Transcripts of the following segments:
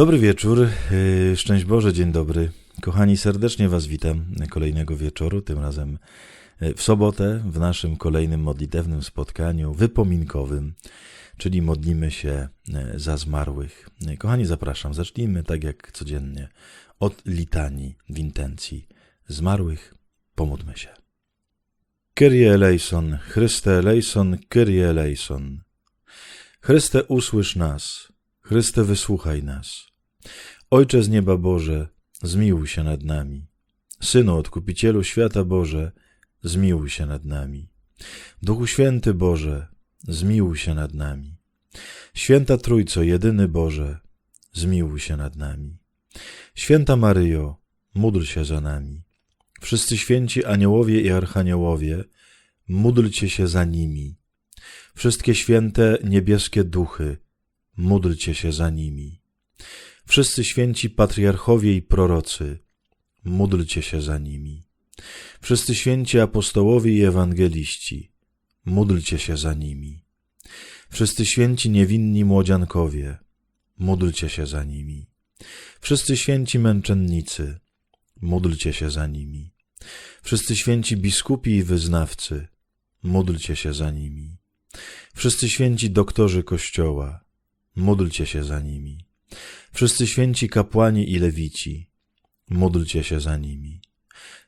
Dobry wieczór, yy, szczęść Boże, dzień dobry. Kochani, serdecznie Was witam kolejnego wieczoru, tym razem yy, w sobotę, w naszym kolejnym modlitewnym spotkaniu wypominkowym, czyli modlimy się yy, za zmarłych. Kochani, zapraszam, zacznijmy tak jak codziennie od litanii w intencji zmarłych. Pomódlmy się. Kyrie eleison, Chryste eleison, Kyrie eleison. Chryste, usłysz nas. Chryste, wysłuchaj nas. Ojcze z nieba Boże, zmiłuj się nad nami. Synu Odkupicielu świata Boże, zmiłuj się nad nami. Duchu Święty Boże, zmiłuj się nad nami. Święta Trójco, jedyny Boże, zmiłuj się nad nami. Święta Maryjo, módl się za nami. Wszyscy święci aniołowie i archaniołowie, módlcie się za nimi. Wszystkie święte niebieskie duchy, módlcie się za nimi. Wszyscy święci patriarchowie i prorocy, módlcie się za nimi. Wszyscy święci apostołowie i ewangeliści, módlcie się za nimi. Wszyscy święci niewinni młodziankowie, módlcie się za nimi. Wszyscy święci męczennicy, módlcie się za nimi. Wszyscy święci biskupi i wyznawcy, módlcie się za nimi. Wszyscy święci doktorzy Kościoła, módlcie się za nimi. Wszyscy święci kapłani i lewici, módlcie się za nimi.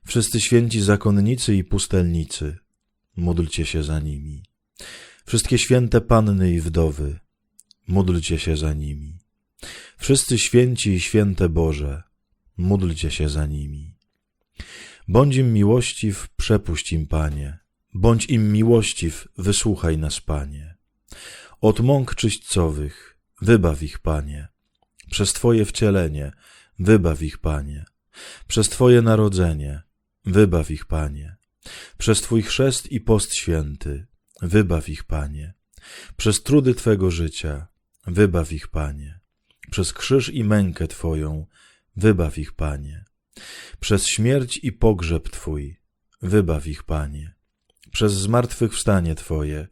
Wszyscy święci zakonnicy i pustelnicy, módlcie się za nimi. Wszystkie święte panny i wdowy, módlcie się za nimi. Wszyscy święci i święte Boże, módlcie się za nimi. Bądź im miłościw, przepuść im, Panie. Bądź im miłościw, wysłuchaj nas, Panie. Od mąk czyśćcowych, wybaw ich, Panie. Przez Twoje wcielenie, wybaw ich, Panie. Przez Twoje narodzenie, wybaw ich, Panie. Przez Twój chrzest i post święty, wybaw ich, Panie. Przez trudy Twego życia, wybaw ich, Panie. Przez krzyż i mękę Twoją, wybaw ich, Panie. Przez śmierć i pogrzeb Twój, wybaw ich, Panie. Przez zmartwychwstanie Twoje,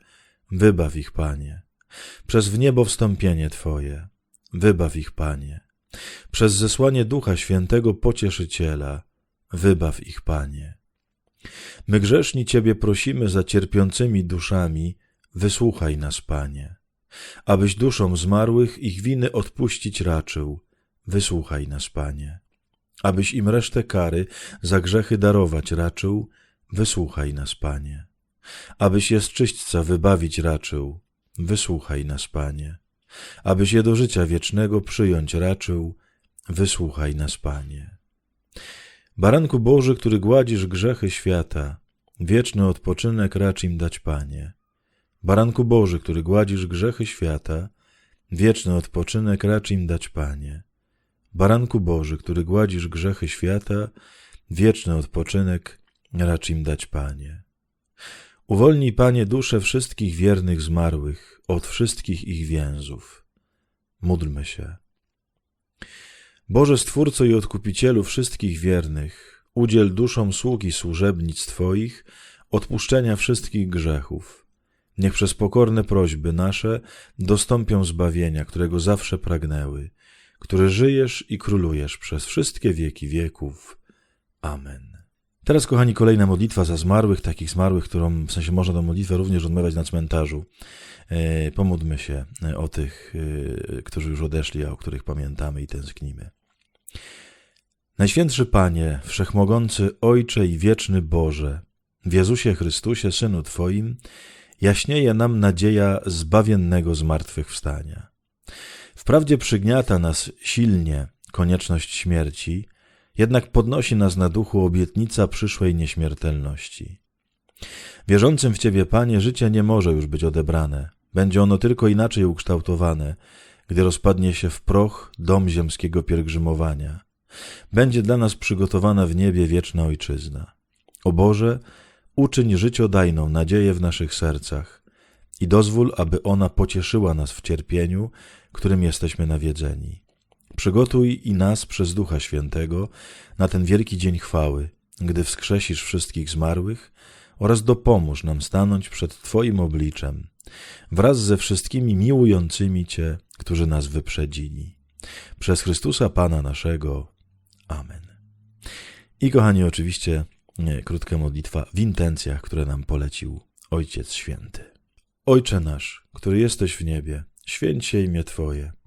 wybaw ich, Panie. Przez w niebo wstąpienie Twoje, wybaw ich, Panie. Przez zesłanie Ducha Świętego Pocieszyciela, wybaw ich, Panie. My grzeszni Ciebie prosimy za cierpiącymi duszami, wysłuchaj nas, Panie. Abyś duszom zmarłych ich winy odpuścić raczył, wysłuchaj nas, Panie. Abyś im resztę kary za grzechy darować raczył, wysłuchaj nas, Panie. Abyś je z czyśćca wybawić raczył, wysłuchaj nas, Panie. Abyś je do życia wiecznego przyjąć raczył, wysłuchaj nas, Panie. Baranku Boży, który gładzisz grzechy świata, wieczny odpoczynek racz im dać, Panie. Baranku Boży, który gładzisz grzechy świata, wieczny odpoczynek racz im dać, Panie. Baranku Boży, który gładzisz grzechy świata, wieczny odpoczynek racz im dać, Panie. Uwolnij, Panie, dusze wszystkich wiernych zmarłych od wszystkich ich więzów. Módlmy się. Boże Stwórco i Odkupicielu wszystkich wiernych, udziel duszom sług i służebnic Twoich odpuszczenia wszystkich grzechów. Niech przez pokorne prośby nasze dostąpią zbawienia, którego zawsze pragnęły, który żyjesz i królujesz przez wszystkie wieki wieków. Amen. Teraz, kochani, kolejna modlitwa za zmarłych, takich zmarłych, którą w sensie można tę modlitwę również odmawiać na cmentarzu. E, pomódlmy się o tych, e, którzy już odeszli, a o których pamiętamy i tęsknimy. Najświętszy Panie, Wszechmogący Ojcze i Wieczny Boże, w Jezusie Chrystusie, Synu Twoim, jaśnieje nam nadzieja zbawiennego zmartwychwstania. Wprawdzie przygniata nas silnie konieczność śmierci, jednak podnosi nas na duchu obietnica przyszłej nieśmiertelności. Wierzącym w Ciebie, Panie, życie nie może już być odebrane. Będzie ono tylko inaczej ukształtowane, gdy rozpadnie się w proch dom ziemskiego pielgrzymowania. Będzie dla nas przygotowana w niebie wieczna Ojczyzna. O Boże, uczyń życiodajną nadzieję w naszych sercach i dozwól, aby ona pocieszyła nas w cierpieniu, którym jesteśmy nawiedzeni. Przygotuj i nas przez Ducha Świętego na ten wielki dzień chwały, gdy wskrzesisz wszystkich zmarłych oraz dopomóż nam stanąć przed Twoim obliczem wraz ze wszystkimi miłującymi Cię, którzy nas wyprzedzili. Przez Chrystusa Pana naszego. Amen. I kochani, oczywiście nie, krótka modlitwa w intencjach, które nam polecił Ojciec Święty. Ojcze nasz, który jesteś w niebie, święć się imię Twoje,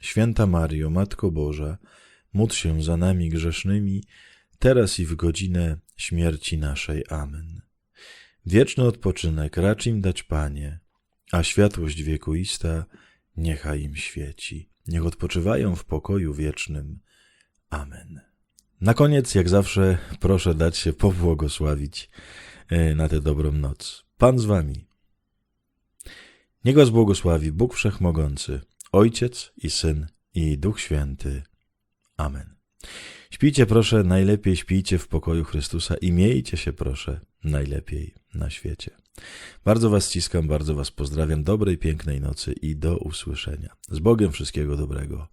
Święta Mario, Matko Boża, módl się za nami grzesznymi, teraz i w godzinę śmierci naszej. Amen. Wieczny odpoczynek racz im dać, Panie, a światłość wiekuista niechaj im świeci. Niech odpoczywają w pokoju wiecznym. Amen. Na koniec, jak zawsze, proszę dać się pobłogosławić e, na tę dobrą noc. Pan z wami. Niech was błogosławi Bóg Wszechmogący, Ojciec i Syn i Duch Święty. Amen. Śpijcie proszę, najlepiej śpijcie w pokoju Chrystusa i miejcie się proszę najlepiej na świecie. Bardzo was ściskam, bardzo was pozdrawiam, dobrej, pięknej nocy i do usłyszenia. Z Bogiem wszystkiego dobrego.